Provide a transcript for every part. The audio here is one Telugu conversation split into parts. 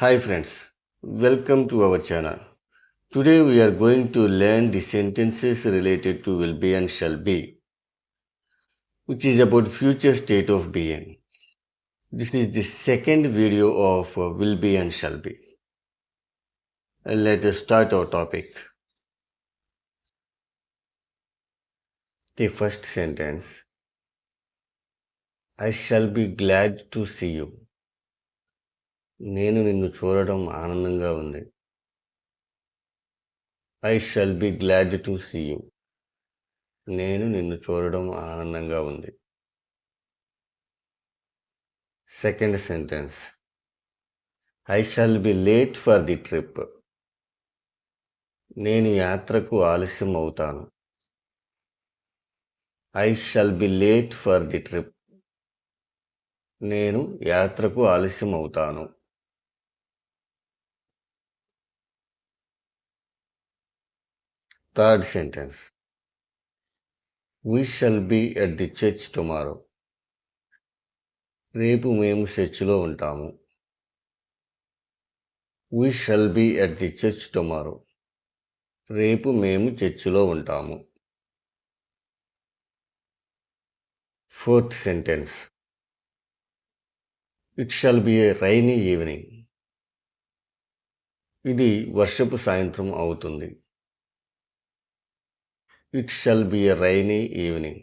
Hi friends, welcome to our channel. Today we are going to learn the sentences related to will be and shall be, which is about future state of being. This is the second video of uh, will be and shall be. Let us start our topic. The first sentence I shall be glad to see you. నేను నిన్ను చూడడం ఆనందంగా ఉంది. I shall be glad to see you నేను నిన్ను చూడడం ఆనందంగా ఉంది. Second sentence I shall be late for the trip నేను యాత్రకు ఆలస్యం అవుతాను. I shall be late for the trip నేను యాత్రకు ఆలస్యం అవుతాను. Third sentence. We shall be at the church tomorrow రేపు మేము చర్చిలో ఉంటాము. We shall be at the church tomorrow రేపు మేము చర్చిలో ఉంటాము. Fourth sentence. It shall be a rainy evening ఇది వర్షపు సాయంత్రం అవుతుంది. It shall be a rainy evening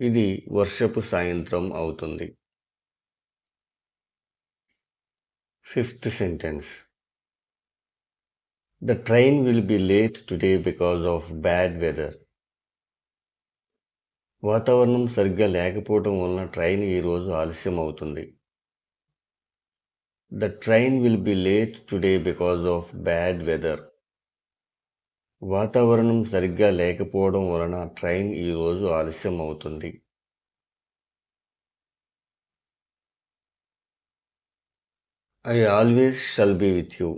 ఇది వర్షపు సాయంత్రం అవుతుంది. Fifth sentence the train will be late today because of bad weather వాతావరణం సరిగ్గా లేకపోవడం వలన ట్రైన్ ఈరోజు ఆలస్యం అవుతుంది the train will be late today because of bad weather వాతావరణం సరిగ్గా లేకపోవడం వలన ట్రైన్ ఈరోజు ఆలస్యం అవుతుంది. I always shall be with you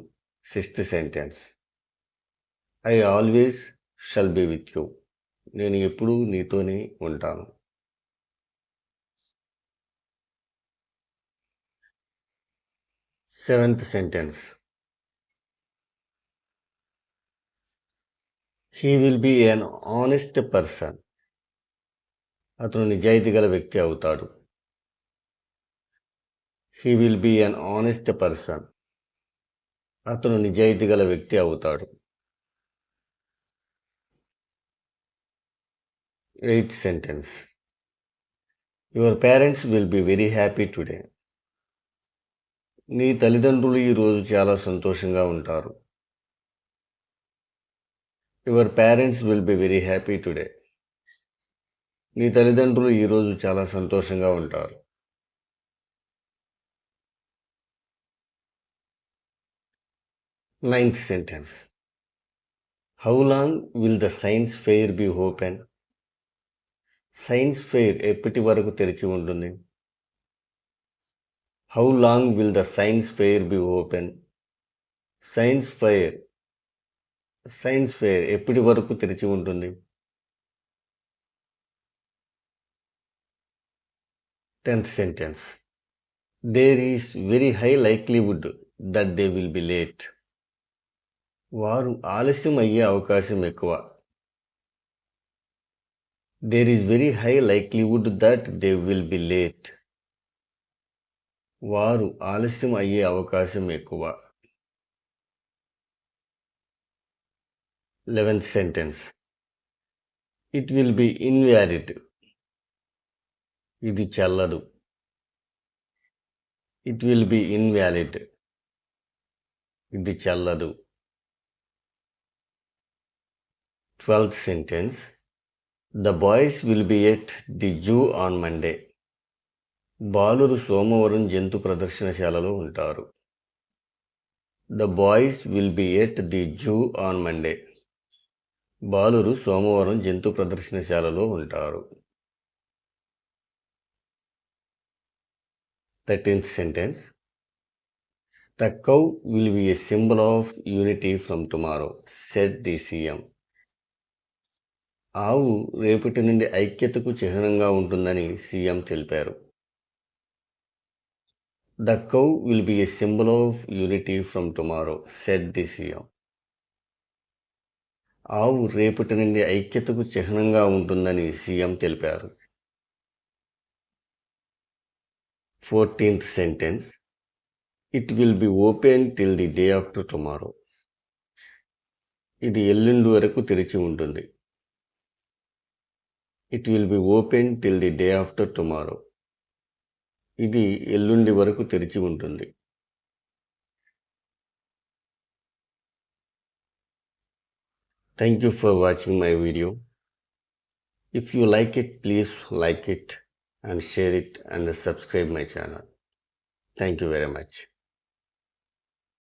sixth sentence I always shall be with you నేను ఎప్పుడూ నీతోనే ఉంటాను. Seventh sentence he will be an honest person అతను నిజాయితీ గల వ్యక్తి అవుతాడు. He will be an honest person అతను నిజాయితీ గల వ్యక్తి అవుతాడు. Eighth sentence your parents will be very happy today నీ తల్లిదండ్రులు ఈరోజు చాలా సంతోషంగా ఉంటారు. Your parents will be very happy today నీ తల్లిదండ్రులు ఈరోజు చాలా సంతోషంగా ఉంటారు. Ninth sentence how long will the science fair be open science fair ఎప్పటి వరకు తెరిచి ఉంటుంది? How long will the science fair be open science fair science fair ఎప్పటి వరకు తెరిచి ఉంటుంది? Tenth sentence. There is very high likelihood that they will be late వారు ఆలస్యం అయ్యే అవకాశం ఎక్కువ. There is very high likelihood that they will be late వారు ఆలస్యం అయ్యే అవకాశం ఎక్కువ. Eleventh sentence it will be invalid ఇది చెల్లదు. ఇట్ విల్ బి ఇన్వ్యాలిడ్ ఇది చెల్లదు. Twelfth sentence the boys will be at the zoo on Monday బాలురు సోమవారం జంతు ప్రదర్శనశాలలో ఉంటారు. The boys will be at the zoo on Monday బాలురు సోమవారం జంతు ప్రదర్శనశాలలో ఉంటారు. Thirteenth sentence. The cow will be a symbol of unity from tomorrow said the CM. ఆవు రేపటి నుండి ఐక్యతకు చిహ్నంగా ఉంటుందని సీఎం తెలిపారు. The cow will be a symbol of unity from tomorrow said the CM. ఆవు రేపటి నుండి ఐక్యతకు చిహ్నంగా ఉంటుందని సీఎం తెలిపారు. Fourteenth sentence it will be open till the day after tomorrow. ఇది ఎల్లుండి వరకు తెరిచి ఉంటుంది. It will be open till the day after tomorrow. ఇది ఎల్లుండి వరకు తెరిచి ఉంటుంది. Thank you for watching my video. If you like it, please like it and share it and subscribe my channel. Thank you very much.